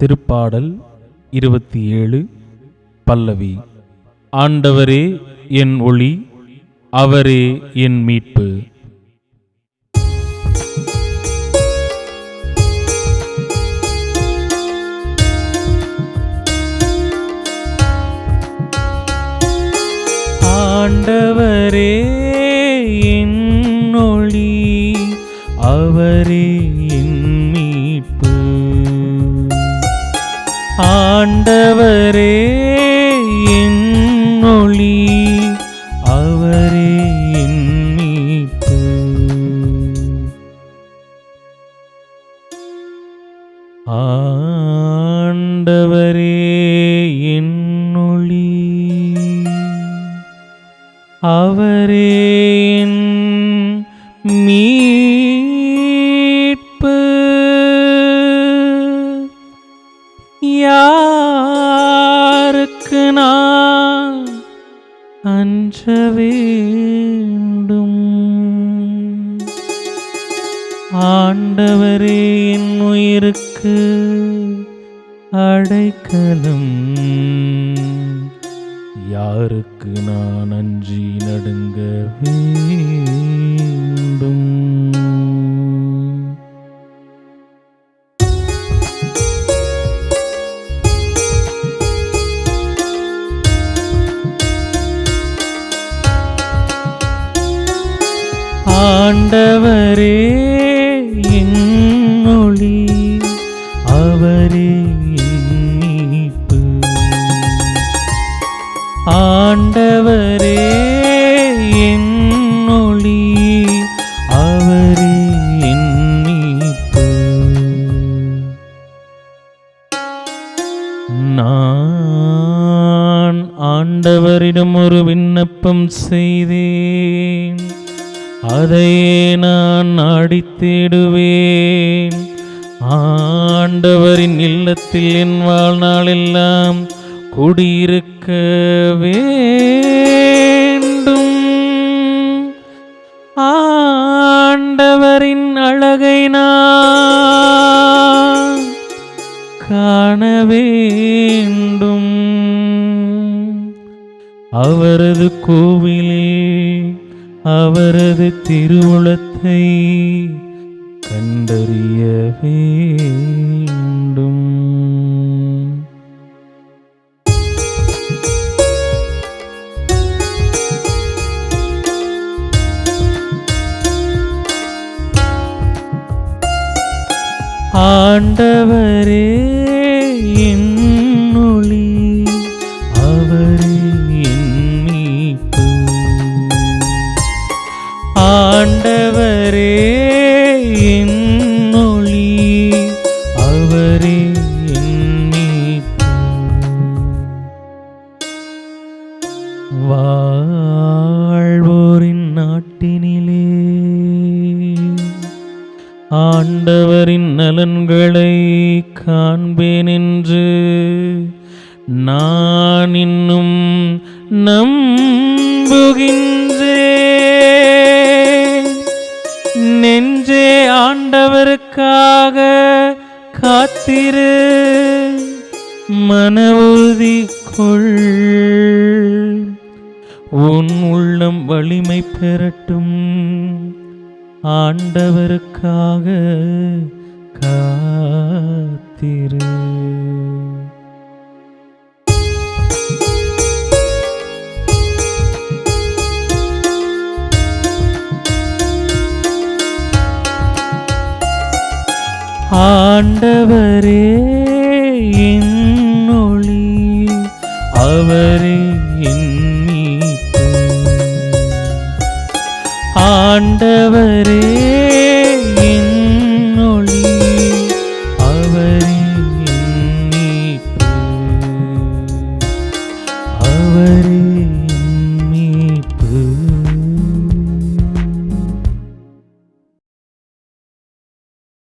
திருப்பாடல் இருபத்தி ஏழு பல்லவி. ஆண்டவரே என் ஒளி அவரே என் மீட்பு. ஆண்டவரே ஆண்டவரே என் அவரே மீட்பு. ஆண்டவரே என் அவரே அஞ்ச வேண்டும். ஆண்டவரே என் உயிருக்கு அடைக்கலம். யாருக்கு நான் அஞ்சி நடுங்க அவரே என் அவரே என் ஆண்டவரே என்னொழி அவரே என் நான் ஆண்டவரிடம் ஒரு விண்ணப்பம் செய்தேன். அதையே நான் அடித்திடுவேன். ஆண்டவரின் இல்லத்தில் என் வாழ்நாளெல்லாம் குடியிருக்க வேண்டும் ஆண்டவரின் அழகை நான் காண வேண்டும் அவரது கோவிலில் அவரது திருவுளத்தை கண்டறிய வேண்டும். ஆண்டவரே வாழ்வோரின் நாட்டினிலே. ஆண்டவரின் நலன்களை காண்பேன் என்று நான் இன்னும் நம்புகின்றேன். நெஞ்சே ஆண்டவருக்காக காத்திரு. மன உறுதி கொள். உன் உள்ளம் வலிமை பெறட்டும். ஆண்டவருக்காக காத்திரு. ஆண்டவரே என் ஒளி அவரே ആണ്ടവരേ എന്നൊളി അവരെ അവരെ